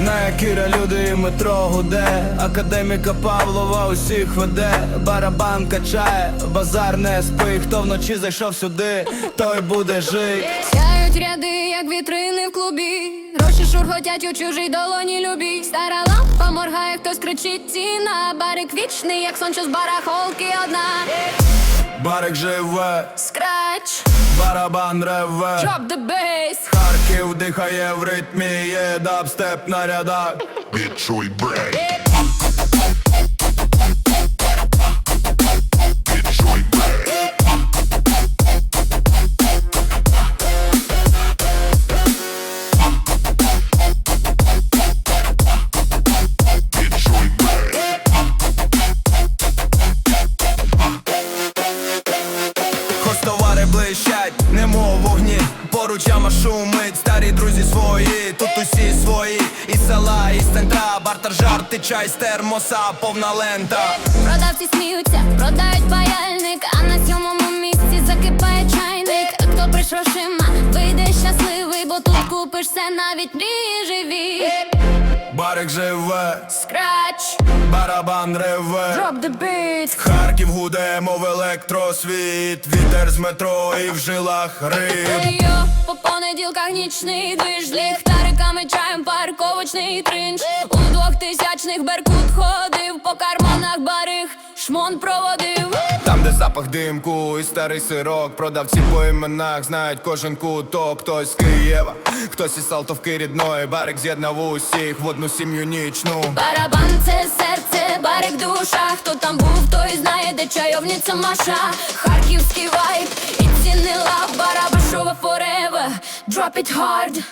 На Кіра люди і метро гуде, академіка Павлова усіх веде, барабан качає, базар не спи, хто вночі зайшов сюди, той буде жить. Сяють ряди, як вітрини в клубі. Гроші шурхотять у чужій долоні любі. Стара лампа моргає, хтось кричить ціна. Барик вічний, як сонце з барахолки одна. Барик живе, Скрач, барабан реве, drop the bass Харків дихає в ритмі, є дабстеп на рядах. Detroit Brad. Немов вогні Поручама шумить, старі друзі свої, тут усі свої, і села, і з центра, бартер жарти, чай з термоса, повна лента. Продавці сміються, продають паяльник, а на сьомому місці закипає чайник. Хто прийшов шима, вийде щасливий, бо тут купиш все навіть мрії живі. Барик живе, Скрач, барабан реве. drop the beat. Харків гуде, мов електросвіт, вітер з метро і в жилах риб. Йо, по понеділках нічний движ Ліхтариками чаєм парковочний тринч. У двохтисячних беркут ходив По карманах барих шмон проводив. Там, де запах димку і старий сирок, продавці по іменах знають кожен куток, хтось з Києва, хтось із Салтовки рідної, барик з'єднав усіх в одну сім'ю нічну. Барабан це серце, барик душа Хто там був, той знає, де чайовниця Маша. Харківський вайб і цінний лав Барабашова forever. Drop it hard